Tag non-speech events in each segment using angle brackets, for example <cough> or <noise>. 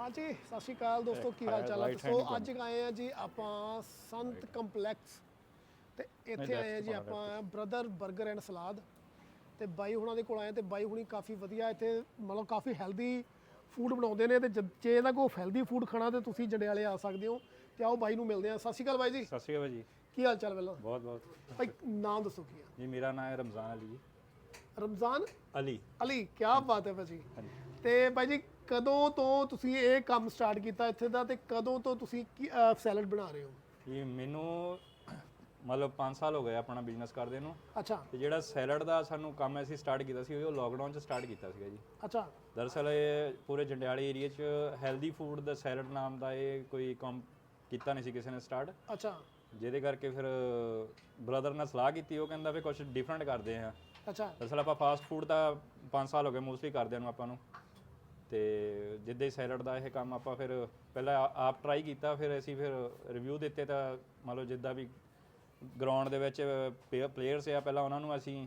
ਹਾਂਜੀ ਸਤਿ ਸ਼੍ਰੀ ਅਕਾਲ ਦੋਸਤੋ ਕੀ ਹਾਲ ਚਾਲ ਹੈ ਸੋ ਅੱਜ ਆਏ ਆ ਜੀ ਆਪਾਂ ਸੰਤ ਕੰਪਲੈਕਸ ਤੇ ਇੱਥੇ ਆਏ ਆ ਜੀ ਆਪਾਂ ਬ੍ਰਦਰ 버ਗਰ ਐਂਡ ਸਲਾਦ ਤੇ ਬਾਈ ਹੁਣਾਂ ਦੇ ਕੋਲ ਆਏ ਤੇ ਬਾਈ ਹੁਣੀ ਕਾਫੀ ਵਧੀਆ ਇੱਥੇ ਮਤਲਬ ਕਾਫੀ ਹੈਲਦੀ ਫੂਡ ਬਣਾਉਂਦੇ ਨੇ ਤੇ ਜ- ਇਹਦਾ ਕੋਈ ਹੈਲਦੀ ਫੂਡ ਖਾਣਾ ਤੇ ਤੁਸੀਂ ਜੰਡਿਆਲੇ ਆ ਸਕਦੇ ਹੋ ਤੇ ਆਓ ਬਾਈ ਨੂੰ ਮਿਲਦੇ ਆ। ਸਤਿ ਸ਼੍ਰੀ ਅਕਾਲ ਬਾਈ ਜੀ। ਸਤਿ ਸ਼੍ਰੀ ਅਕਾਲ ਜੀ। ਕੀ ਹਾਲ ਚਾਲ ਪਹਿਲਾਂ? ਬਹੁਤ ਬਹੁਤ। ਭਾਈ ਨਾਮ ਦੱਸੋ ਕੀ ਹੈ ਜੀ ਮੇਰਾ ਨਾਮ ਹੈ ਰਮਜ਼ਾਨ ਅਲੀ ਜੀ। ਰਮਜ਼ਾਨ ਅਲੀ। ਅਲੀ ਕੀ ਬਾਤ ਹੈ ਭਾਜੀ। ਤੇ ਭਾਈ ਜੀ ਕਦੋਂ ਤੋਂ ਤੁਸੀਂ ਇਹ ਕੰਮ ਸਟਾਰਟ ਕੀਤਾ ਇੱਥੇ ਦਾ ਤੇ ਕਦੋਂ ਤੋਂ ਤੁਸੀਂ ਸੈਲਡ ਬਣਾ ਰਹੇ ਹੋ? ਇਹ ਮੈਨੂੰ ਮਤਲਬ 5 ਸਾਲ ਹੋ ਗਏ ਆਪਣਾ ਬਿਜ਼ਨਸ ਕਰਦੇ ਨੂੰ। ਅੱਛਾ। ਤੇ ਜਿਹੜਾ ਸੈਲਡ ਦਾ ਸਾਨੂੰ ਕੰਮ ਅਸੀਂ ਸਟਾਰਟ ਕੀਤਾ ਸੀ ਉਹ ਲੋਕਡਾਊਨ 'ਚ ਸਟਾਰਟ ਕੀਤਾ ਸੀਗਾ ਜੀ। ਅੱਛਾ। ਦਰਅਸਲ ਇਹ ਪੂਰੇ ਜੰਡਿਆਲੇ ਏਰੀਆ 'ਚ ਹੈਲਦੀ ਫੂਡ ਦਾ ਸੈਲਡ ਨਾਮ ਦਾ ਇਹ ਕੋਈ ਕੰਮ ਕੀਤਾ ਨਹੀਂ ਸੀ ਕਿਸੇ ਨੇ ਸਟਾਰਟ ਅੱਛਾ। ਜਿਹਦੇ ਕਰਕੇ ਫਿਰ ਬ੍ਰਦਰ ਨਾਲ ਸਲਾਹ ਕੀਤੀ ਉਹ ਕਹਿੰਦਾ ਵੀ ਕੁਝ ਡਿਫਰੈਂਟ ਕਰਦੇ ਆ ਅੱਛਾ। ਦਰਅਸਲ ਆਪਾਂ ਫਾਸਟ ਫੂਡ ਦਾ 5 ਸਾਲ ਹੋ ਗਏ ਮੋਸਟਲੀ ਕਰਦੇ ਨੂੰ ਆਪਾਂ ਨੂੰ। ਤੇ ਜਿੱਦਾਂ ਹੀ ਸੈਲਡ ਦਾ ਇਹ ਕੰਮ ਆਪਾਂ ਫਿਰ ਪਹਿਲਾਂ ਆਪ ਟਰਾਈ ਕੀਤਾ ਫਿਰ ਅਸੀਂ ਫਿਰ ਰਿਵਿਊ ਦਿੱਤੇ ਤਾਂ ਮੰਨ ਲਓ ਜਿੱਦਾਂ ਵੀ ਗਰਾਊਂਡ ਦੇ ਵਿੱਚ ਪਲੇਅਰਸ ਆ ਪਹਿਲਾਂ ਉਹਨਾਂ ਨੂੰ ਅਸੀਂ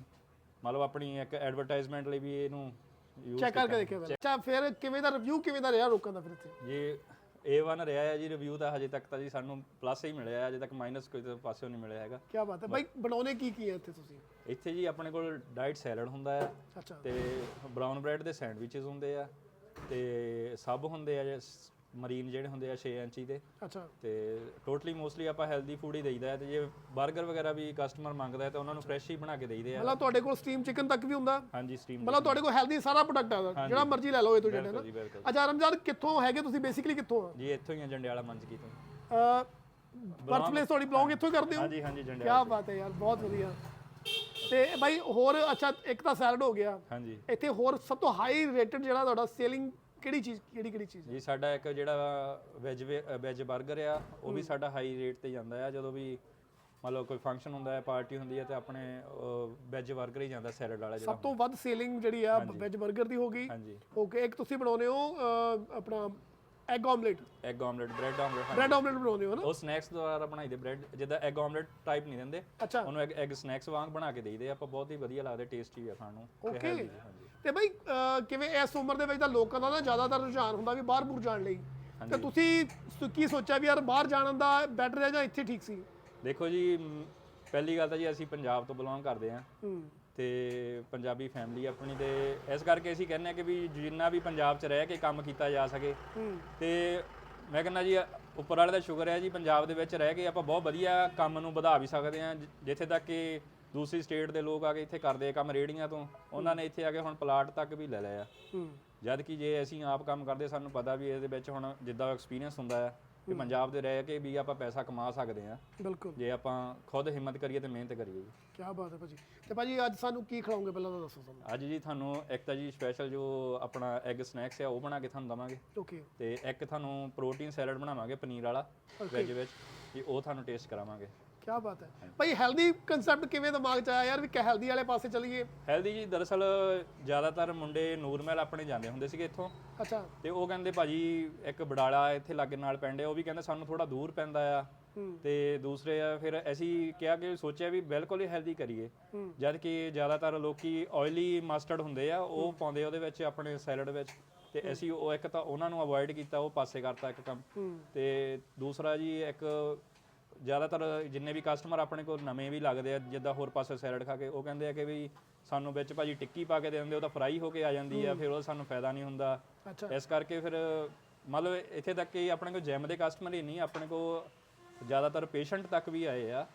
ਮੰਨ ਲਓ ਆਪਣੀ ਇੱਕ ਐਡਵਰਟਾਈਜ਼ਮੈਂਟ ਲਈ ਵੀ ਇਹਨੂੰ ਚੈੱਕ ਕਰਕੇ ਦੇਖਿਓ ਪਹਿਲਾਂ ਅੱਛਾ ਫਿਰ ਕਿਵੇਂ ਦਾ ਰਿਵਿਊ ਕਿਵੇਂ ਦਾ ਰਿਹਾ ਲੋਕਾਂ ਦਾ ਫਿਰ ਇੱਥੇ? ਇਹ A1 ਰਿਹਾ ਹੈ ਜੀ ਰਿਵਿਊ ਤਾਂ ਹਜੇ ਤੱਕ ਤਾਂ ਜੀ ਸਾਨੂੰ ਪਲੱਸ ਹੀ ਮਿਲਿਆ ਹੈ, ਹਜੇ ਤੱਕ ਮਾਈਨਸ ਕੋਈ ਤਾਂ ਪਾਸਿਓਂ ਨਹੀਂ ਮਿਲਿਆ ਹੈਗਾ। ਕੀ ਬਾਤ ਹੈ। ਬਾਈ ਬਣਾਉਣੇ ਕੀ ਕੀ ਹੈ ਇੱਥੇ ਤੁਸੀਂ? ਇੱਥੇ ਜੀ ਆਪਣੇ ਕੋਲ ਡਾਈਟ ਸੈਲਡ ਹੁੰਦਾ ਹੈ ਅੱਛਾ। ਤੇ ਬ੍ਰਾਊਨ ਬ੍ਰੈਡ ਦੇ ਸੈਂਡਵਿਚਸ ਹੁੰਦੇ ਆ। ਤੇ ਸਬ ਹੁੰਦੇ ਆ ਮਰੀਨ ਜਿਹੜੇ ਹੁੰਦੇ ਆ 6 ਇੰਚੀ ਦੇ। ਅੱਛਾ। ਤੇ ਟੋਟਲੀ ਮੋਸਟਲੀ ਆਪਾਂ ਹੈਲਦੀ ਫੂਡ ਹੀ ਦੇਈਦਾ ਹੈ ਤੇ ਜੇ 버ਗਰ ਵਗੈਰਾ ਵੀ ਕਸਟਮਰ ਮੰਗਦਾ ਹੈ ਤਾਂ ਉਹਨਾਂ ਨੂੰ ਫਰੈਸ਼ ਹੀ ਬਣਾ ਕੇ ਦੇਈਦੇ ਆ। ਮਤਲਬ ਤੁਹਾਡੇ ਕੋਲ ਸਟੀਮ ਚਿਕਨ ਤੱਕ ਵੀ ਹੁੰਦਾ? ਹਾਂਜੀ ਸਟੀਮ ਮਤਲਬ ਤੁਹਾਡੇ ਕੋਲ ਹੈਲਦੀ ਸਾਰਾ ਪ੍ਰੋਡਕਟ ਆ ਜਿਹੜਾ ਮਰਜ਼ੀ ਲੈ ਲਓ ਇਹ ਤੋਂ ਜਿਹੜੇ ਨਾ ਅੱਛਾ ਰਮਜ਼ਾਨ ਕਿੱਥੋਂ ਹੈਗੇ ਤੁਸੀਂ ਬੇਸਿਕਲੀ ਕਿੱਥੋਂ? ਆ ਜੀ ਇੱਥੋਂ ਹੀ ਆ ਜੰਡਿਆਲਾ ਮੰਜਕੀ ਤੋਂ। ਬਰਥ ਪਲੇਸ ਤੁਹਾਡੀ ਬਿਲੋਂਗ ਇੱਥੋਂ ਕਰਦੇ ਹੋ? ਹਾਂਜੀ ਹਾਂਜੀ ਜੰਡਿਆਲਾ ਕੀ ਬਾਤ ਹੈ ਯਾਰ ਬਹੁਤ ਵਧੀਆ। ਤੇ ਬਾਈ ਹੋਰ ਅੱਛਾ ਇੱਕ ਤਾਂ ਸੈਲਡ ਹੋ ਗਿਆ। ਹਾਂਜੀ। ਇੱਥੇ ਹੋਰ ਸਭ ਤੋਂ ਹਾਈ ਰੇਟਡ ਜਿਹੜਾ ਤੁਹਾਡਾ ਸੇਲਿੰਗ ਕਿਹੜੀ ਚੀਜ਼ ਕਿਹੜੀ ਕਿਹੜੀ ਚੀਜ਼? ਜੀ ਸਾਡਾ ਇੱਕ ਜਿਹੜਾ ਵੈਜ ਵੈਜ 버ਗਰ ਆ ਉਹ ਵੀ ਸਾਡਾ ਹਾਈ ਰੇਟ ਤੇ ਜਾਂਦਾ ਆ। ਜਦੋਂ ਵੀ ਮੰਨ ਲਓ ਕੋਈ ਫੰਕਸ਼ਨ ਹੁੰਦਾ ਹੈ ਪਾਰਟੀ ਹੁੰਦੀ ਹੈ ਤੇ ਆਪਣੇ ਵੈਜ 버ਗਰ ਹੀ ਜਾਂਦਾ ਸੈਲਡ ਵਾਲਾ ਜਿਹੜਾ ਸਭ ਤੋਂ ਵੱਧ ਸੇਲਿੰਗ ਜਿਹੜੀ ਆ ਵੈਜ 버ਗਰ ਦੀ ਹੋ ਗਈ। ਹਾਂਜੀ। ਓਕੇ ਇੱਕ ਤੁਸੀਂ ਬਣਾਉਨੇ ਹੋ ਆਪਣਾ egg omelette egg omelette bread omelette bread omelette ਬਣਾਉਂਦੇ ਹੋ ਨਾ? ਉਹ ਸਨੈਕਸ ਦੁਆਰਾ ਬਣਾਈਦੇ ਬ੍ਰੈਡ ਜਿੱਦਾਂ ਐਗ ਆਮਲੇਟ ਟਾਈਪ ਨਹੀਂ ਦਿੰਦੇ। ਅੱਛਾ। ਉਹਨੂੰ ਐਗ ਐਗ ਸਨੈਕਸ ਵਾਂਗ ਬਣਾ ਕੇ ਦੇਈਦੇ ਆਪਾਂ ਬਹੁਤ ਹੀ ਵਧੀਆ ਲੱਗਦੇ ਟੇਸਟੀ ਆ ਖਾਣ। ਨੂੰ ਹਾਂਜੀ। ਤੇ ਬਈ ਕਿਵੇਂ ਇਸ ਉਮਰ ਦੇ ਵਿੱਚ ਤਾਂ ਲੋਕਾਂ ਦਾ ਨਾ ਜ਼ਿਆਦਾਤਰ ਰੁਝਾਨ ਹੁੰਦਾ ਵੀ ਬਾਹਰ ਬੂਰ ਜਾਣ ਲਈ। ਤੇ ਤੁਸੀਂ ਕੀ ਸੋਚਿਆ ਵੀ ਯਾਰ ਬਾਹਰ ਜਾਣ ਦਾ ਬੈਟਰ ਹੈ ਜਾਂ ਇੱਥੇ ਠੀਕ ਸੀ? ਦੇਖੋ ਜੀ ਪਹਿਲੀ ਗੱਲ ਤਾਂ ਜੀ ਅਸੀਂ ਪੰਜਾਬ ਤੋਂ ਬਿਲੋਂਗ ਕਰਦੇ ਆ ਹੂੰ। ਤੇ ਪੰਜਾਬੀ ਫੈਮਿਲੀ ਆਪਣੀ ਤੇ ਇਸ ਕਰਕੇ ਅਸੀਂ ਕਹਿੰਦੇ ਆ ਕਿ ਵੀ ਜਿੰਨਾ ਵੀ ਪੰਜਾਬ 'ਚ ਰਹਿ ਕੇ ਕੰਮ ਕੀਤਾ ਜਾ ਸਕੇ। ਤੇ ਮੈਂ ਕਹਿੰਦਾ ਜੀ ਉੱਪਰ ਵਾਲੇ ਦਾ ਸ਼ੁਕਰ ਹੈ ਜੀ ਪੰਜਾਬ ਦੇ ਵਿੱਚ ਰਹਿ ਕੇ ਆਪਾਂ ਬਹੁਤ ਵਧੀਆ ਕੰਮ ਨੂੰ ਵਧਾ ਵੀ ਸਕਦੇ ਆ ਜਿੱਥੇ ਤੱਕ ਕਿ ਦੂਸਰੀ ਸਟੇਟ ਦੇ ਲੋਕ ਆ ਕੇ ਇੱਥੇ ਕਰਦੇ ਆ ਕੰਮ ਰੇੜੀਆਂ ਤੋਂ ਉਹਨਾਂ ਨੇ ਇੱਥੇ ਆ ਕੇ ਹੁਣ ਪਲਾਟ ਤੱਕ ਵੀ ਲੈ ਲਿਆ। ਆ ਜਦ ਕਿ ਜੇ ਅਸੀਂ ਆਪ ਕੰਮ ਕਰਦੇ ਸਾਨੂੰ ਪਤਾ ਵੀ ਇਹਦੇ ਵਿੱਚ ਹੁਣ ਜਿੱਦਾਂ ਐਕਸਪੀਰੀਅੰਸ ਹੁੰਦਾ ਹੈ ਕਿ ਪੰਜਾਬ ਦੇ ਰਹਿ ਕੇ ਵੀ ਆਪਾਂ ਪੈਸਾ ਕਮਾ ਸਕਦੇ ਆ ਬਿਲਕੁਲ। ਜੇ ਆਪਾਂ ਖੁਦ ਹਿੰਮਤ ਕਰੀਏ ਤੇ ਮਿਹਨਤ ਕਰੀਏ ਜੀ ਕੀ ਬਾਤ ਹੈ ਭਾਜੀ। ਤੇ ਭਾਜੀ ਅੱਜ ਸਾਨੂੰ ਕੀ ਖਿਲਾਓਗੇ ਪਹਿਲਾਂ ਤਾਂ ਦੱਸੋ ਸਾਨੂੰ। ਅੱਜ ਜੀ ਤੁਹਾਨੂੰ ਇੱਕ ਤਾਂ ਜੀ ਸਪੈਸ਼ਲ ਜੋ ਆਪਣਾ ਐਗ ਸਨੈਕਸ ਆ ਉਹ ਬਣਾ ਕੇ ਤੁਹਾਨੂੰ ਦਵਾਂਗੇ। ਓਕੇ ਤੇ ਇੱਕ ਤੁਹਾਨੂੰ ਪ੍ਰੋਟੀਨ ਸੈਲਡ ਬਣਾਵਾਂਗੇ ਪਨੀਰ ਵਾਲਾ ਵੈਜ ਵਿੱਚ ਜੀ ਉਹ ਤੁਹਾਨੂੰ ਟੇਸਟ ਕਰਾਵਾਂਗੇ। ਕੀ ਬਾਤ ਹੈ। ਭਾਈ ਹੈਲਦੀ ਕਨਸੈਪਟ ਕਿਵੇਂ ਦਿਮਾਗ 'ਚ ਆਇਆ ਯਾਰ ਵੀ ਕਿ ਹੈਲਦੀ ਵਾਲੇ ਪਾਸੇ ਚੱਲੀਏ? ਹੈਲਦੀ ਜੀ ਦਰਅਸਲ ਜ਼ਿਆਦਾਤਰ ਮੁੰਡੇ ਨੂਰਮਹਿਲ ਆਪਣੇ ਜਾਂਦੇ ਹੁੰਦੇ ਸੀਗੇ ਇੱਥੋਂ। ਅੱਛਾ। ਤੇ ਉਹ ਕਹਿੰਦੇ ਭਾਜੀ ਇੱਕ ਬਡਾਲਾ ਇੱਥੇ ਲਾਗੇ ਨਾਲ ਪਿੰਡ ਹੈ ਉਹ ਵੀ ਕਹਿੰਦੇ ਸਾਨੂੰ ਥੋੜਾ ਦੂਰ ਪੈਂਦਾ ਆ। ਤੇ ਦੂਸਰੇ ਆ ਫਿਰ ਅਸੀਂ ਕਿਹਾ ਕਿ ਸੋਚਿਆ ਵੀ ਬਿਲਕੁਲ ਹੀ ਹੈਲਦੀ ਕਰੀਏ। ਜਦ ਕਿ ਜ਼ਿਆਦਾਤਰ ਲੋਕੀ ਆਇਲੀ ਮਸਟਰਡ ਹੁੰਦੇ ਆ ਉਹ ਪਾਉਂਦੇ ਉਹਦੇ ਵਿੱਚ ਆਪਣੇ ਸੈਲਡ ਵਿੱਚ। ਤੇ ਅਸੀਂ ਉਹ ਇੱਕ ਤਾਂ ਉਹਨਾਂ ਨੂੰ ਅਵੋਇਡ ਕੀਤਾ ਉਹ ਪਾਸੇ ਕਰਤਾ ਇੱਕ ਕੰਮ। ਤੇ ਦੂਸਰਾ ਜੀ ਇੱਕ ਜ਼ਿਆਦਾਤਰ ਜਿੰਨੇ ਵੀ ਕਸਟਮਰ ਆਪਣੇ ਕੋਲ ਨਵੇਂ ਵੀ ਲੱਗਦੇ ਆ ਜਿੱਦਾਂ ਹੋਰ ਪਾਸੇ ਸੈਲਡ ਖਾ ਕੇ ਉਹ ਕਹਿੰਦੇ ਆ ਕਿ ਵੀ ਸਾਨੂੰ ਵਿੱਚ ਭਾਜੀ ਟਿੱਕੀ ਪਾ ਕੇ ਦੇ ਦਿੰਦੇ ਉਹ ਤਾਂ ਫਰਾਈ ਹੋ ਕੇ ਆ ਜਾਂਦੀ ਆ ਫਿਰ ਉਹ ਸਾਨੂੰ ਫਾਇਦਾ ਨਹੀਂ ਹੁੰਦਾ। ਇਸ ਕਰਕੇ ਫਿਰ ਮਤਲਬ ਇੱਥੇ ਤੱਕ ਕਿ ਆਪਣੇ ਕੋਲ ਜਿਮ ਦੇ ਕਸਟਮਰ ਹੀ ਨਹੀਂ ਆਪਣੇ ਕੋਲ ਜ਼ਿਆਦਾਤਰ ਪੇਸ਼ੈਂਟ ਤੱਕ ਵੀ ਆਏ ਆ.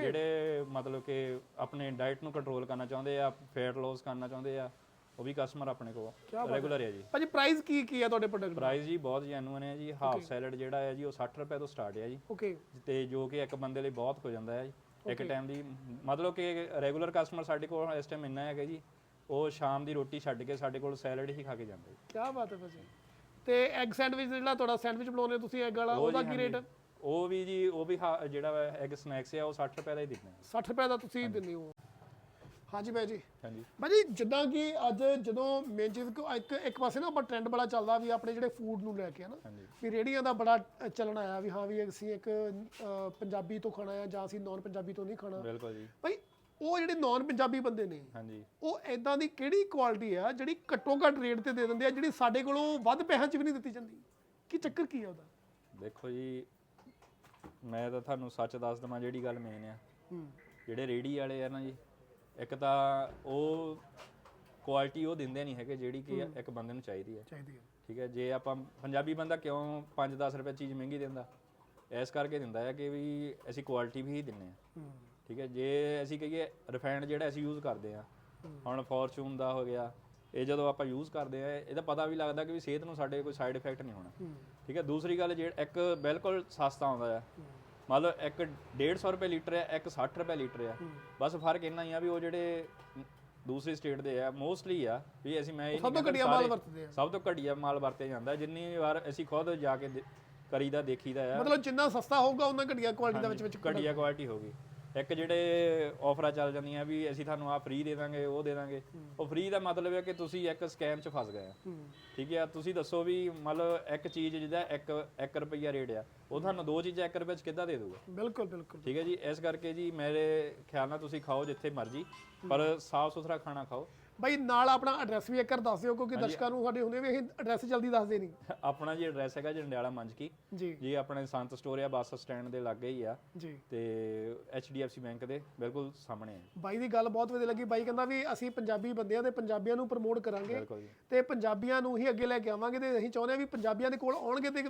ਜਿਹੜੇ ਮਤਲਬ ਕਿ ਆਪਣੇ ਡਾਈਟ ਨੂੰ ਕੰਟਰੋਲ ਕਰਨਾ ਚਾਹੁੰਦੇ ਆ ਫੈਟ ਲਾਸ ਕਰਨਾ ਚਾਹੁੰਦੇ ਆ। ਉਹ ਵੀ ਕਸਟਮਰ ਆਪਣੇ ਕੋਲ ਰੈਗੂਲਰ ਹੈ। ਜੀ। ਭਾਜੀ ਪ੍ਰਾਈਸ ਕੀ ਕੀ ਹੈ ਤੁਹਾਡੇ ਪ੍ਰੋਡਕਟ ਦਾ? ਪ੍ਰਾਈਸ ਜੀ ਬਹੁਤ ਜੈਨੂਇਨ ਹੈ ਜੀ। ਹਾਫ ਸੈਲਡ ਜਿਹੜਾ ਹੈ ਜੀ ਉਹ 60 ਰੁਪਏ ਤੋਂ ਸਟਾਰਟ ਹੈ ਜੀ। ਓਕੇ ਤੇ ਜੋ ਕਿ ਇੱਕ ਬੰਦੇ ਲਈ ਬਹੁਤ ਹੋ ਜਾਂਦਾ ਹੈ ਜੀ। ਇੱਕ ਟਾਈਮ ਦੀ ਮਤਲਬ ਕਿ ਰੈਗੂਲਰ ਕਸਟਮਰ ਸਾਡੇ ਕੋਲ ਇਸ ਟਾਈਮ ਇੰਨਾ ਹੈਗਾ ਜੀ ਉਹ ਸ਼ਾਮ ਦੀ ਰੋਟੀ ਛੱਡ ਕੇ ਸਾਡੇ ਕੋਲ ਸੈਲਡ ਹੀ ਖਾ ਕੇ ਜਾਂਦੇ ਜੀ ਕੀ ਬਾਤ ਹੈ ਭਾਜੀ। ਤੇ ਐਗ ਸੈਂਡਵਿਚ ਜਿਹੜਾ ਤੁਹਾਡਾ ਸੈਂਡਵਿਚ ਬਣਾਉਂਦੇ ਹੋ ਤੁਸੀਂ ਐਗ ਵਾਲਾ ਉਹਦਾ ਕੀ ਰੇਟ ਉਹ ਵੀ ਜੀ ਉਹ ਵੀ ਹਾ- ਜਿਹੜਾ ਐਗ ਸਨੈਕਸ ਆ ਉਹ 60 ਰੁਪਏ ਦਾ ਹੀ ਦਿੰਦੇ ਆ। 60 ਰੁਪਏ ਦਾ ਤੁਸੀਂ ਦਿੰਦੇ ਹੋ। ਹਾਂਜੀ ਭਾਈ ਜੀ। ਹਾਂਜੀ। ਭਾਜੀ ਜਿੱਦਾਂ ਕਿ ਅੱਜ ਜਦੋਂ ਮੇਨ ਚੀਜ਼ ਇੱਕ ਇੱਕ ਪਾਸੇ ਨਾ ਆਪਾਂ ਟ੍ਰੈਂਡ ਬੜਾ ਚੱਲਦਾ ਵੀ ਆਪਣੇ ਜਿਹੜੇ ਫੂਡ ਨੂੰ ਲੈ ਕੇ ਹਨਾ ਵੀ ਰੇੜੀਆਂ ਦਾ ਬੜਾ ਚੱਲਣ ਆਇਆ ਵੀ ਹਾਂ ਵੀ ਅਸੀਂ ਇੱਕ ਪੰਜਾਬੀ ਤੋਂ ਖਾਣਾ ਹੈ ਜਾਂ ਅਸੀਂ ਨਾਨ ਪੰਜਾਬੀ ਤੋਂ ਨਹੀਂ ਖਾਣਾ। ਬਿਲਕੁਲ ਜੀ। ਭਾਈ ਉਹ ਜਿਹੜੇ ਨਾਨ ਪੰਜਾਬੀ ਬੰਦੇ ਨੇ ਹਾਂਜੀ। ਉਹ ਐਦਾਂ ਦੀ ਕਿਹੜੀ ਕੁਆਲਿਟੀ ਆ ਜਿਹੜੀ ਘੱਟੋ ਘੱਟ ਰੇਟ ਤੇ ਦੇ ਦਿੰਦੇ ਆ ਜਿਹੜੀ ਸਾਡੇ ਕੋਲੋਂ ਵੱਧ ਪੈਸਿਆਂ 'ਚ ਵੀ ਨਹੀਂ ਦਿੱਤੀ ਜਾਂਦੀ? ਕੀ ਚੱਕਰ ਕੀ ਹੈ ਉਹਦਾ? ਦੇਖੋ ਜੀ ਮੈਂ ਤਾਂ ਤੁਹਾਨੂੰ ਸੱਚ ਦੱਸ ਦਵਾਂ ਜਿਹੜੀ ਗੱਲ ਮੇਨ ਆ। ਜਿਹੜੇ ਰੇੜੀ ਵਾਲੇ ਆ ਨਾ ਜੀ ਇੱਕ ਤਾਂ ਉਹ ਕੁਆਲਿਟੀ ਉਹ ਦਿੰਦੇ ਨਹੀਂ ਹੈਗੇ ਜਿਹੜੀ ਕਿ ਇੱਕ ਬੰਦੇ ਨੂੰ ਚਾਹੀਦੀ ਹੈ। ਚਾਹੀਦੀ ਹੈ। ਠੀਕ ਹੈ ਜੇ ਆਪਾਂ ਪੰਜਾਬੀ ਬੰਦਾ ਕਿਉਂ 5-10 ਰੁਪਏ ਚੀਜ਼ ਮਹਿੰਗੀ ਦਿੰਦਾ? ਇਸ ਕਰਕੇ ਦਿੰਦਾ ਹੈ ਕਿ ਵੀ ਅਸੀਂ ਕੁਆਲਿਟੀ ਵੀ ਹੀ। ਦਿੰਨੇ ਆ ਹੂੰ। ਠੀਕ ਹੈ ਜੇ ਅਸੀਂ ਕਹੀਏ ਰਿਫਾਈਨਡ ਜਿਹੜਾ ਅਸੀਂ ਯੂਜ਼ ਕਰਦੇ ਆ ਹੁਣ ਫੋਰਚੂਨ ਦਾ ਹੋ ਗਿਆ ਇਹ ਜਦੋਂ ਆਪਾਂ ਯੂਜ਼ ਕਰਦੇ ਆ ਇਹਦਾ ਪਤਾ ਵੀ ਲੱਗਦਾ ਕਿ ਵੀ ਸਿਹਤ ਨੂੰ ਸਾਡੇ ਕੋਈ ਸਾਈਡ ਇਫੈਕਟ ਨਹੀਂ ਹੋਣਾ। ਠੀਕ ਹੈ ਦੂਸਰੀ ਗੱਲ ਜਿਹੜਾ ਇੱਕ ਬਿਲਕੁਲ ਸਸਤਾ ਆਉਂਦਾ ਆ ਮੰਨ ਲਓ ਇੱਕ 150 ਰੁਪਏ ਲੀਟਰ ਹੈ ਇੱਕ 60 ਰੁਪਏ ਲੀਟਰ ਆ। ਬਸ ਫ਼ਰਕ ਇੰਨਾ ਹੀ ਆ ਵੀ ਉਹ ਜਿਹੜੇ ਦੂਸਰੀ ਸਟੇਟ ਦੇ ਆ ਮੋਸਟਲੀ ਆ ਵੀ ਅਸੀਂ ਮੈਂ ਇਹ ਸਭ ਤੋਂ ਘਟੀਆ ਮਾਲ ਵਰਤਦੇ ਆ। ਸਭ ਤੋਂ ਘਟੀਆ ਮਾਲ ਵਰਤੇ ਜਾਂਦਾ ਜਿੰਨੀ ਵਾਰ ਅਸੀਂ ਖੁਦ ਜਾ ਕੇ ਦੇ- ਕਰੀਦਾ ਦੇਖੀਦਾ ਆ। ਮਤਲਬ ਜਿੰਨਾ ਸਸਤਾ ਹੋਊਗਾ ਉਹਨਾਂ ਘਟੀਆ ਕੁਆਲਿਟੀ ਦਾ ਵਿੱਚ ਵਿੱਚ ਘਟੀਆ ਕੁਆਲਿਟੀ ਹੋਗੀ ਇੱਕ ਜਿਹੜੇ ਆਫਰਾਂ ਚੱਲ ਜਾਂਦੀਆਂ ਵੀ ਅਸੀਂ ਤੁਹਾਨੂੰ ਆ ਫ੍ਰੀ ਦੇ ਦਾਂਗੇ ਉਹ ਦੇ ਦਾਂਗੇ। ਉਹ ਫ੍ਰੀ ਦਾ ਮਤਲਬ ਹੈ ਕਿ ਤੁਸੀਂ ਇੱਕ ਸਕੈਮ 'ਚ ਫਸ ਗਏ ਆ। ਠੀਕ ਹੈ ਤੁਸੀਂ ਦੱਸੋ ਵੀ ਮੰਨ ਲਓ ਇੱਕ ਚੀਜ਼ ਜਿਹਦਾ 1 1 ਰੁਪਈਆ ਰੇਟ ਆ ਉਹ ਤੁਹਾਨੂੰ ਦੋ ਚੀਜ਼ਾਂ 1 ਰੁਪਏ 'ਚ ਕਿੱਦਾਂ ਦੇ ਦੂਗਾ ਬਿਲਕੁਲ ਬਿਲਕੁਲ। ਠੀਕ ਹੈ ਜੀ? ਇਸ ਕਰਕੇ ਜੀ ਮੇਰੇ ਖਿਆਲ ਨਾਲ ਤੁਸੀਂ ਖਾਓ ਜਿੱਥੇ ਮਰਜ਼ੀ ਪਰ ਸਾਫ਼ ਸੁਥਰਾ ਖਾਣਾ ਖਾਓ। ਬਾਈ ਨਾਲ ਆਪਣਾ ਐਡਰੈਸ ਵੀ ਇੱਕ ਵਾਰ ਦੱਸ ਦਿਓ ਕਿਉਂਕਿ ਦਰਸ਼ਕਾਂ ਨੂੰ ਸਾਡੇ ਹੁੰਦੇ ਵੀ ਇਹ ਐਡਰੈਸ ਜਲਦੀ ਦੱਸਦੇ ਨਹੀਂ। ਆਪਣਾ ਜੀ ਐਡਰੈਸ ਹੈਗਾ ਜੰਡਿਆਲਾ ਮੰਜਕੀ। ਜੀ। ਜੀ ਆਪਣੇ ਸੰਤ ਸਟੋਰ ਆ ਬੱਸ ਸਟੈਂਡ ਦੇ ਲਾਗੇ ਹੀ ਆ। ਜੀ। ਤੇ HDFC ਬੈਂਕ ਦੇ ਬਿਲਕੁਲ ਸਾਹਮਣੇ ਹੈ ਬਾਈ ਦੀ ਗੱਲ ਬਹੁਤ ਵਧੀਆ ਲੱਗੀ। ਬਾਈ ਕਹਿੰਦਾ ਵੀ ਅਸੀਂ ਪੰਜਾਬੀ ਬੰਦਿਆਂ ਦੇ ਪੰਜਾਬੀਆਂ ਨੂੰ ਪ੍ਰਮੋਟ ਕਰਾਂਗੇ ਤੇ ਪੰਜਾਬੀਆਂ ਨੂੰ ਹੀ ਅੱਗੇ ਲੈ ਕੇ ਆਵਾਂਗੇ ਤੇ ਅਸੀਂ ਚਾਹੁੰਦੇ ਹਾਂ ਵੀ ਪੰਜਾਬੀਆਂ ਦੇ ਕੋਲ ਆਉਣਗੇ ਤੇ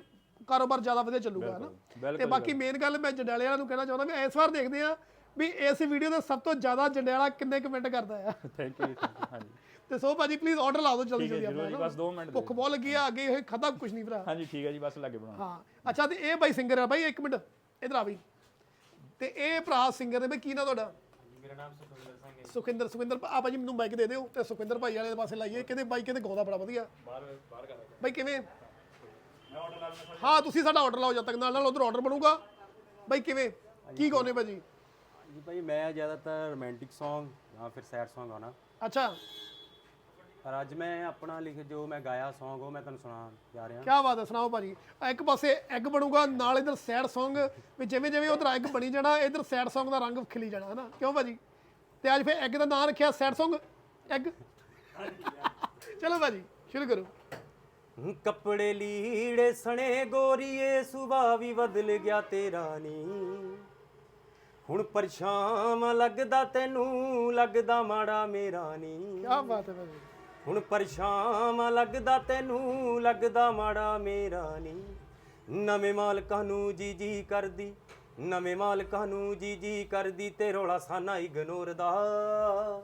ਕਾਰੋਬਾਰ ਜ਼ਿਆਦਾ ਵਧੀਆ ਚੱਲੂਗਾ ਹਨਾ ਤੇ ਬਾਕੀ ਮੇਨ ਗੱਲ ਮੈਂ ਜੰਡਿਆਲੇ ਵਾਲਿਆਂ ਨੂੰ ਕਹਿਣਾ ਚਾਹੁੰਦਾ ਵੀ ਇਸ ਵਾਰ ਦੇਖਦੇ ਆ ਵੀ ਇਸ ਵੀਡੀਓ ਦਾ ਸਭ ਤੋਂ ਜ਼ਿਆਦਾ ਜੰਡਿਆਲਾ ਕਿੰਨੇ ਕਮੈਂਟ ਕਰਦਾ ਆ? ਥੈਂਕ ਯੂ ਹਾਂਜੀ। ਤੇ ਸੋ ਭਾਜੀ ਪਲੀਜ਼ ਆਰਡਰ ਲਾ ਦਿਓ ਜਲਦੀ ਠੀਕ ਹੈ ਜਲਦੀ ਆਪਣਾ ਬਸ 2 ਮਿੰਟ ਭੁੱਖ ਬਹੁਤ ਲੱਗੀ ਆ ਅੱਗੇ ਇਹ ਖਾਦਾ ਕੁਝ ਨਹੀਂ ਭਰਾ। ਹਾਂਜੀ ਠੀਕ ਹੈ ਜੀ ਬਸ ਲੱਗੇ ਬਣਾਉਣ। ਹਾਂ ਅੱਛਾ ਤੇ ਇਹ ਬਾਈ ਸਿੰਗਰ ਆ। ਬਾਈ ਇੱਕ ਮਿੰਟ ਇਧਰ ਆ ਬਈ। ਤੇ ਇਹ ਭਰਾ ਸਿੰਗਰ ਨੇ ਬਈ ਕੀ ਨਾ ਤੁਹਾਡਾ? ਮੇਰਾ ਨਾਮ ਸੁਖਵਿੰਦਰ ਸਿੰਘ ਹੈ ਸੁਖਿੰਦਰ ਸੁਖਿੰਦਰ ਆ ਭਾਜੀ ਮੈਨੂੰ ਮਾਈਕ ਦੇ ਦਿਓ ਤੇ ਸੁਖਿੰਦਰ ਭਾਈ ਵਾਲੇ ਪਾਸੇ ਲਾਈਏ। ਕਹਿੰਦੇ ਬਾਈ ਕਹਿੰਦੇ ਗਾਉਂਦਾ ਬੜਾ ਵਧੀਆ। ਬਾਹਰ ਬਾਹਰ ਕਰ ਬਾਈ ਕਿਵੇਂ? ਹਾਂ ਤੁਸੀਂ ਸਾਡਾ ਆਰਡਰ ਲਾਓ ਜਦ ਤੱਕ ਨਾਲ ਨਾਲ ਉਧਰ ਆਰਡਰ ਬਣੂਗਾ। ਬਾਈ ਕਿਵੇਂ? ਕੀ ਗਾਉਨੇ ਭਾਜੀ? ਜੀ ਭਾਈ ਮੈਂ ਜ਼ਿਆਦਾਤਰ ਰੋਮਾਂਟਿਕ Song ਜਾਂ ਫਿਰ ਸੈਡ Song ਗਾਉਣਾ। ਅੱਛਾ। ਪਰ ਅੱਜ ਮੈਂ ਆਪਣਾ ਲਿਖ ਜੋ ਮੈਂ ਗਾਇਆ Song ਉਹ ਮੈਂ ਤੁਹਾਨੂੰ ਸੁਣਾ ਜਾ ਰਿਹਾ। ਕੀ ਬਾਤ ਹੈ ਸੁਣਾਓ ਭਾਜੀ। ਆਹ ਇੱਕ ਪਾਸੇ ਐਗ ਬਣੂਗਾ ਨਾਲ ਇਧਰ ਸੈਡ Song ਵੀ ਜਿਵੇਂ ਜਿਵੇਂ ਉਧਰ ਐਗ ਬਣੀ ਜਾਣਾ ਇਧਰ ਸੈਡ Song ਦਾ ਰੰਗ ਖਿਲੀ ਜਾਣਾ ਹੈ ਨਾ ਕਿਉਂ ਭਾਜੀ? ਤੇ ਅੱਜ ਫਿਰ ਐਗ ਦਾ ਨਾਮ ਰੱਖਿਆ ਸੈਡ Song ਐਗ ਚਲੋ ਭਾਜੀ ਸ਼ੁਰੂ ਕਰੋ। ਕੱਪੜੇ ਲੀੜੇ ਸਣੇ ਗੋਰੀਏ ਸੁਭਾ ਵੀ ਬਦਲ ਗਿਆ ਤੇਰਾ ਨੀ। ਹੁਣ ਪਰਛਾਵਾਂ ਲੱਗਦਾ ਤੈਨੂੰ ਲੱਗਦਾ ਮਾੜਾ ਮੇਰਾ ਨੀ। ਕੀ ਬਾਤ ਹੈ ਭਾਜੀ ਹੁਣ ਪਰਛਾਵਾਂ ਲੱਗਦਾ ਤੈਨੂੰ ਲੱਗਦਾ ਮਾੜਾ ਮੇਰਾ ਨੀ। ਨਵੇਂ ਮਾਲਕਾਂ ਨੂੰ ਜੀ ਜੀ ਕਰਦੀ ਨਵੇਂ ਮਾਲਕਾਂ ਨੂੰ ਜੀ ਜੀ ਕਰਦੀ ਤੇ ਰੋਲਾ ਸਾਨਾ ਇਗਨੋਰ ਦਾ।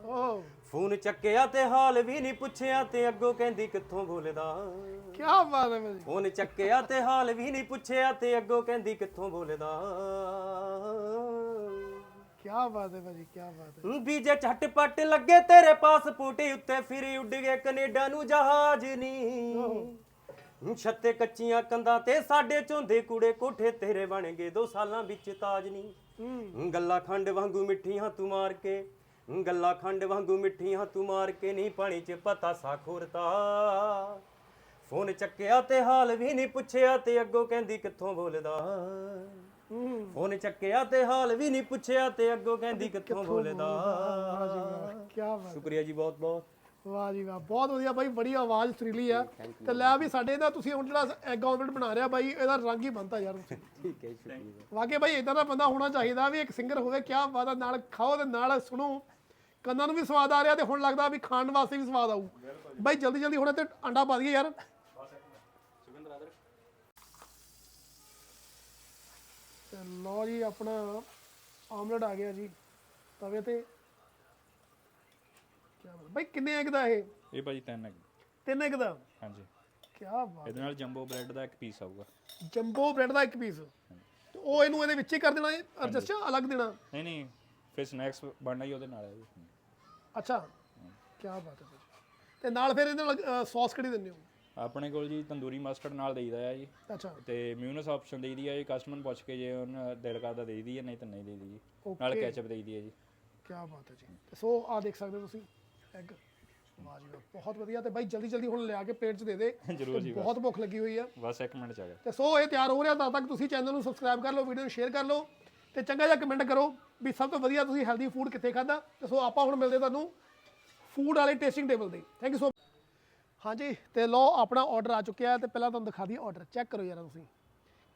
ਓ। ਫੋਨ ਚੱਕਿਆ ਤੇ ਹਾਲ ਵੀ ਨਹੀਂ ਪੁੱਛਿਆ ਤੇ ਅੱਗੋਂ ਕਹਿੰਦੀ ਕਿੱਥੋਂ ਬੋਲਦਾ। ਕੀ ਬਾਤ ਹੈ ਭਾਜੀ ਫੋਨ ਚੱਕਿਆ ਤੇ ਹਾਲ ਵੀ ਨਹੀਂ ਪੁੱਛਿਆ ਤੇ ਅੱਗੋਂ ਕਹਿੰਦੀ ਕਿੱਥੋਂ ਬੋਲਦਾ। ਕੀ ਬਾਤ ਹੈ ਭਾਜੀ ਕੀ ਬਾਤ ਹੈ। ਬੀਜੇ ਝਟਪਟ ਲੱਗੇ ਤੇਰੇ ਪਾਸਪੋਰਟ ਉੱਤੇ ਫਿਰ ਉੱਡ ਗਏ ਕੈਨੇਡਾ ਨੂੰ ਜਹਾਜ਼ ਨਹੀਂ ਛੱਤੇ ਕੱਚੀਆਂ ਕੰਧਾਂ ਤੇ ਸਾਡੇ ਝੋਂਦੇ ਕੂੜੇ ਕੋਠੇ ਤੇਰੇ ਬਣ ਗਏ ਦੋ ਸਾਲਾਂ ਵਿੱਚ ਤਾਜ ਨਹੀਂ ਹੂੰ। ਗੱਲਾਂ ਖੰਡ ਵਾਂਗੂ ਮਿੱਠੀਆਂ ਤੂੰ ਮਾਰ ਕੇ ਗੱਲਾਂ ਖੰਡ ਵਾਂਗੂ ਮਿੱਠੀਆਂ ਤੂੰ ਮਾਰ ਕੇ ਨਹੀਂ ਪਾਣੀ 'ਚ ਪਤਾ ਸਾਖੋਰਤਾ ਫੋਨ ਚੱਕਿਆ ਤੇ ਹਾਲ ਵੀ ਨਹੀਂ ਪੁੱਛਿਆ ਤੇ ਅੱਗੋਂ ਕਹਿੰਦੀ ਕਿੱਥੋਂ ਬੋਲਦਾ। ਫੋਨ ਚੱਕਿਆ ਤੇ ਹਾਲ ਵੀ ਨਹੀਂ ਪੁੱਛਿਆ ਤੇ ਅੱਗੋਂ ਕਹਿੰਦੀ ਕਿੱਥੋਂ ਬੋਲਦਾ? ਕੀ ਬਾਤ ਸ਼ੁਕਰੀਆ ਜੀ ਬਹੁਤ ਬਹੁਤ। ਵਾਹ ਜੀ ਵਾਹ ਬਹੁਤ ਵਧੀਆ ਬਾਈ ਬੜੀ ਆਵਾਜ਼ ਸੁਰੀਲੀ ਆ। ਤੇ ਲੈ ਵੀ ਸਾਡੇ ਦਾ ਤੁਸੀਂ ਹੁਣ ਜਿਹੜਾ ਐਗ ਆਮਲੇਟ ਬਣਾ ਰਿਹਾ ਬਾਈ ਇਹਦਾ ਰੰਗ ਹੀ ਬਣਤਾ ਯਾਰ ਤੁਸੀਂ। <laughs> ਠੀਕ ਹੈ ਸ਼ੁਕਰੀਆ। ਵਾਕਈ ਬਾਈ ਇਦਾਂ ਦਾ ਬੰਦਾ ਹੋਣਾ ਚਾਹੀਦਾ ਵੀ ਇੱਕ ਸਿੰਗਰ ਹੋਵੇ ਕਿਆ ਬਾਤ ਆ ਨਾਲ ਖਾਓ ਤੇ ਨਾਲ ਸੁਣੋ। ਕੰਨਾਂ ਨੂੰ ਵੀ ਸਵਾਦ ਆ ਰਿਹਾ ਤੇ ਹੁਣ ਲੱਗਦਾ ਵੀ ਖਾਣ ਵਾਸਤੇ ਵੀ ਸਵਾਦ ਆਊ। ਬਾਈ ਜਲਦੀ ਜਲਦੀ ਹੁਣ ਤੇ ਅੰਡਾ ਪਾ ਦਈਏ ਯਾਰ। ਲਓ ਜੀ ਆਪਣਾ ਆਮਲੇਟ ਆ ਗਿਆ ਜੀ ਤਵੇ ਤੇ। ਬਾਤ ਬਾਈ ਕਿੰਨੇ ਐਗ ਦਾ ਇਹ? ਇਹ ਭਾਜੀ ਤਿੰਨ ਹੈ ਤਿੰਨ ਐਗ ਦਾ? ਹਾਂਜੀ। ਕਿਆ ਬਾਤ। ਇਹਦੇ ਨਾਲ ਜੰਬੋ ਬ੍ਰੈਡ ਦਾ ਇੱਕ ਪੀਸ ਆਊਗਾ। ਜੰਬੋ ਬ੍ਰੈਡ ਦਾ ਇੱਕ ਪੀਸ ਤੇ ਉਹ ਇਹਨੂੰ ਇਹਦੇ ਵਿੱਚ ਹੀ ਕਰ ਦੇਣਾ ਐਡਜਸਟ ਅਲੱਗ ਦੇਣਾ? ਨਹੀਂ ਨਹੀਂ ਫਿਰ ਸਨੈਕਸ ਬਣਨਾ ਹੀ ਉਹਦੇ ਨਾਲ ਹੈ। ਅੱਛਾ। ਕੀ ਬਾਤ ਹੈ ਤੇ ਨਾਲ ਫਿਰ ਇਹਦੇ ਨਾਲ ਸੌਸ ਕਿਹੜੀ ਦਿੰਦੇ ਹੋ? ਆਪਣੇ ਕੋਲ ਜੀ ਤੰਦੂਰੀ ਮਸਟਰਡ ਨਾਲ ਦੇਈਦਾ ਹੈ ਜੀ। ਅੱਛਾ। ਤੇ ਮਿਊਨਸ ਆਪਸ਼ਨ ਦੇਈਦੀ ਹੈ ਜੀ ਕਸਟਮਰ ਨੂੰ ਪੁੱਛ ਕੇ ਜੇ ਉਹਨਾਂ ਦਿਲ ਕਰਦਾ ਦੇਈਦੀ ਹੈ ਨਹੀਂ ਤਾਂ ਨਹੀਂ ਦੇਈਦੀ ਜੀ। ਨਾਲ Okay. ਕੈਚਅਪ ਦੇਈਦੀ ਹੈ ਜੀ। ਕੀ ਬਾਤ ਹੈ ਜੀ। ਤੇ ਸੋ ਆ ਦੇਖ ਸਕਦੇ ਹੋ ਤੁਸੀਂ ਐਗ ਵਾਹ ਜੀ ਵਾਹ ਬਹੁਤ ਵਧੀਆ। ਤੇ ਬਾਈ ਜਲਦੀ ਜਲਦੀ ਹੁਣ ਲਿਆ ਕੇ ਪਲੇਟ 'ਚ ਦੇ ਦੇ। ਜ਼ਰੂਰ ਜੀ ਬਹੁਤ ਭੁੱਖ ਲੱਗੀ ਹੋਈ ਆ। ਬਸ 1 ਮਿੰਟ ਚ ਆ ਗਿਆ। ਤੇ ਸੋ ਇਹ ਤਿਆਰ ਹੋ ਰਿਹਾ ਤਦ ਤੱਕ ਤੁਸੀਂ ਚੈਨਲ ਨੂੰ ਸਬਸਕ੍ਰਾਈਬ ਕਰ ਲਓ ਵੀਡੀਓ ਨੂੰ ਸ਼ੇਅਰ ਕਰ ਲਓ। ਤੇ ਚੰਗਾ ਜਿਹਾ ਕਮੈਂਟ ਕਰੋ ਵੀ ਸਭ ਤੋਂ ਵਧੀਆ ਤੁਸੀਂ ਹੈਲਦੀ ਫੂਡ ਕਿੱਥੇ ਖਾਦਾ ਤੇ ਸੋ ਆਪਾਂ ਹੁਣ ਮਿਲਦੇ ਤੁਹਾਨੂੰ ਫੂਡ ਵਾਲੇ ਟੇਸਟਿੰਗ ਟੇਬਲ ਤੇ। ਥੈਂਕ ਯੂ ਸੋ ਹਾਂਜੀ, ਤੇ ਲਓ, ਆਪਣਾ ਆਰਡਰ ਆ ਚੁੱਕਿਆ ਹੈ ਤੇ ਪਹਿਲਾਂ ਤੁਹਾਨੂੰ ਦਿਖਾ ਦਈਏ ਆਰਡਰ ਚੈੱਕ ਕਰੋ ਯਾਰ ਤੁਸੀਂ।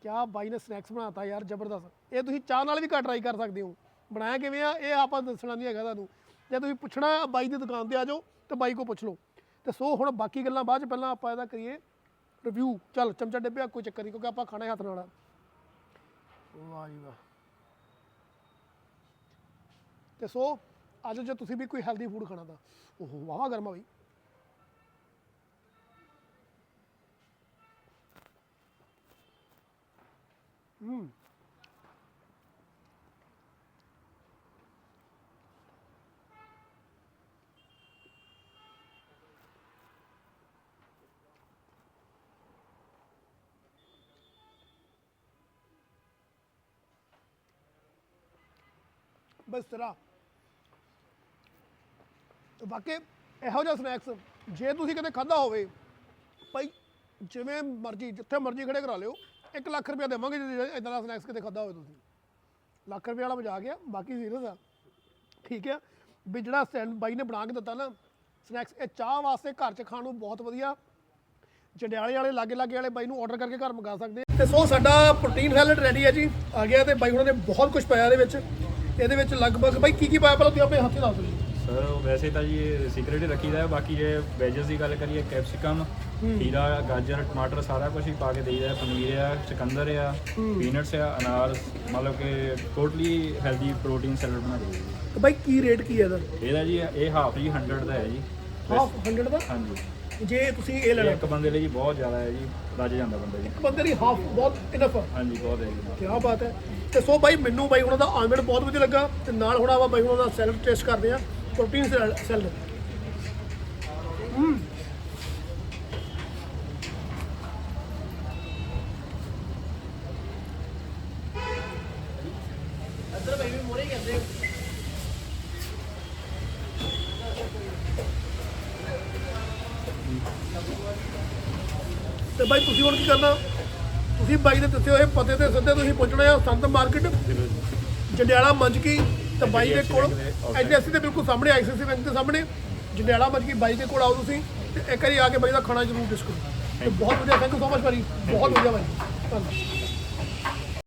ਕਿਆ ਬਾਈ ਨੇ ਸਨੈਕਸ ਬਣਾਤਾ ਯਾਰ, ਜ਼ਬਰਦਸਤ। ਇਹ ਤੁਸੀਂ ਚਾਹ ਨਾਲ ਵੀ ਘੱਟ ਟਰਾਈ ਕਰ ਸਕਦੇ ਹੋ। ਬਣਾਇਆ ਕਿਵੇਂ ਆ, ਇਹ ਆਪਾਂ ਦੱਸਣਾ ਨਹੀਂ ਹੈਗਾ ਤੁਹਾਨੂੰ। ਜੇ ਤੁਸੀਂ ਪੁੱਛਣਾ ਬਾਈ ਦੀ ਦੁਕਾਨ ਤੇ ਆ ਜਾਓ ਤੇ ਬਾਈ ਕੋ ਪੁੱਛ ਲਓ। ਤੇ ਸੋ, ਹੁਣ ਬਾਕੀ ਗੱਲਾਂ ਬਾਅਦ ਚ ਪਹਿਲਾਂ ਆਪਾਂ ਇਹਦਾ ਕਰੀਏ ਰਿਵਿਊ ਚੱਲ, ਚਮਚਾ ਡੱਬਿਆ, ਕੋਈ ਚੱਕਰ ਨਹੀਂ, ਕਿਉਂਕਿ ਆਪਾਂ ਖਾਣਾ ਹੱਥ ਨਾਲ ਆ। ਵਾਹ ਜੀ ਵਾਹ। ਤੇ ਸੋ ਅੱਜ ਜੇ ਤੁਸੀਂ ਵੀ ਕੋਈ ਹੈਲਦੀ ਫੂਡ ਖਾਣਾ ਤਾਂ। ਓਹੋ ਵਾਵਾ ਗਰਮਾ ਬਈ। ਹੂੰ ਬਸ ਤਰਾ ਤੇ ਬਾਕੀ ਇਹੋ ਜਿਹਾ ਸਨੈਕਸ ਜੇ ਤੁਸੀਂ ਕਦੇ ਖਾਧਾ ਹੋਵੇ, ਭਾਈ, ਜਿਵੇਂ ਮਰਜ਼ੀ, ਜਿੱਥੇ ਮਰਜ਼ੀ ਖੜੇ ਕਰਾ ਲਿਓ। 1 ਲੱਖ ਰੁਪਇਆ ਦੇਵਾਂਗੇ ਜੇ ਇਦਾਂ ਦਾ ਸਨੈਕਸ ਕਿਤੇ ਖਾਦਾ ਹੋਵੇ ਤੁਸੀਂ। ਲੱਖ ਰੁਪਏ ਵਾਲਾ ਮਜ਼ਾਕ ਆ, ਬਾਕੀ ਸੀਰੀਅਸ ਆ। ਠੀਕ ਹੈ ਵੀ ਜਿਹੜਾ ਸਟੈਂਡ ਬਾਈ ਨੇ ਬਣਾ ਕੇ ਦਿੱਤਾ ਨਾ ਸਨੈਕਸ ਇਹ ਚਾਹ ਵਾਸਤੇ ਘਰ 'ਚ ਖਾਣ ਨੂੰ ਬਹੁਤ ਵਧੀਆ। ਜੰਡਿਆਲੇ ਵਾਲੇ, ਲਾਗੇ ਲਾਗੇ ਵਾਲੇ ਬਾਈ ਨੂੰ ਆਰਡਰ ਕਰਕੇ ਘਰ ਮੰਗਾ ਸਕਦੇ ਆ। ਤੇ ਸੋ ਸਾਡਾ ਪ੍ਰੋਟੀਨ ਸੈਲਡ ਰੈਡੀ ਹੈ ਜੀ। ਆ ਗਿਆ ਤੇ ਬਾਈ ਉਹਨਾਂ ਨੇ ਬਹੁਤ ਕੁਝ ਪਾਇਆ ਇਹਦੇ ਵਿੱਚ। ਇਹਦੇ ਵਿੱਚ ਲਗਭਗ ਬਾਈ ਕੀ ਕੀ ਪਾਇਆ ਪਹਿਲਾਂ ਤੁਸੀਂ ਆਪਣੇ ਹੱਥੀਂ ਦੱਸ ਦਿਓ ਸਰ ਵੈਸੇ ਤਾਂ ਜੀ ਇਹ ਸੀਕ੍ਰੀਟ ਹੀ ਰੱਖੀਦਾ ਹੈ। ਬਾਕੀ ਜੇ ਵੈਜਸ ਦੀ ਗੱਲ ਕਰੀਏ ਕੈਪਸਿਕਮ ਖੀਰਾ ਗਾਜਰ ਟਮਾਟਰ ਸਾਰਾ ਕੁਝ ਹੀ ਪਾ ਕੇ ਦੇਈਦਾ ਹੈ। ਪਨੀਰ ਆ ਚਿਕੰਦਰ ਆ ਪੀਨਟਸ ਆ ਅਨਾਰ ਮਤਲਬ ਕਿ ਟੋਟਲੀ ਹੈਲਦੀ ਪ੍ਰੋਟੀਨ ਸੈਲਡ ਬਣਾ ਦੇਈਦਾ ਜੀ। ਤੇ ਬਾਈ ਕੀ ਰੇਟ ਕੀ ਹੈ ਇਹਦਾ? ਇਹਦਾ ਜੀ ਇਹ ਹਾਫ ਜੀ 100 ਦਾ ਹੈ ਜੀ। ਹਾਫ 100 ਦਾ? ਹਾਂਜੀ। ਜੇ ਤੁਸੀਂ ਇਹ ਇਹ ਲੈਣਾ ਇੱਕ ਬੰਦੇ ਲਈ ਜੀ ਬਹੁਤ ਜ਼ਿਆਦਾ ਹੈ ਜੀ ਰੱਜ ਜਾਂਦਾ ਬੰਦਾ ਜੀ। ਇੱਕ ਬੰਦੇ ਦੀ ਹਾਫ ਬਹੁਤ ਇਨਫ ਆ। ਹਾਂਜੀ ਬਹੁਤ ਹੈ ਜੀ ਕੀ ਬਾਤ ਹੈ। ਤੇ ਸੋ ਬਾਈ ਮੈਨੂੰ ਬਾਈ ਉਹਨਾਂ ਦਾ ਆਮਲੇਟ ਬਹੁਤ ਵਧੀਆ ਲੱਗਾ। ਤੇ ਨਾਲ ਹੁਣ ਆਪਾਂ ਬਾਈ ਉਹਨਾਂ ਦਾ ਸੈਲਡ ਟੇਸਟ ਕਰਦੇ ਆ ਬਾਈ ਵੀ ਮੋਰੇ ਕਰਦੇ ਤੇ ਬਾਈ ਤੁਸੀਂ ਹੁਣ ਕੀ ਕਰਨਾ? ਤੁਸੀਂ ਬਾਈ ਦੇ ਦੱਸੇ ਹੋਏ ਪਤੇ ਤੇ ਸਿੱਧੇ ਤੁਸੀਂ ਪਹੁੰਚਣਾ ਆ ਸੰਤ ਮਾਰਕੀਟ। ਜੰਡਿਆਲਾ ਮੰਜ ਕੀ? ਤੇ ਬਾਈ ਦੇ ਕੋਲ। ਐਚਡੀਐਫਸੀ ਦੇ ਬਿਲਕੁਲ ਸਾਹਮਣੇ ਆਈਸੀਸੀ ਬੈਂਕ ਦੇ ਸਾਹਮਣੇ। ਜੰਡਿਆਲਾ ਕੀ ਬਾਈ ਦੇ ਕੋਲ ਆਓ ਤੁਸੀਂ। ਤੇ ਇੱਕ ਵਾਰੀ ਆ ਕੇ ਬਾਈ ਦਾ ਖਾਣਾ ਜ਼ਰੂਰ ਟੇਸਟ ਕਰੋ। ਬਹੁਤ ਵਧੀਆ ਥੈਂਕ ਯੂ ਸੋ ਮਚ ਭਾਜੀ ਬਹੁਤ ਵਧੀਆ ਭਾਜੀ ਧੰਨਵਾਦ।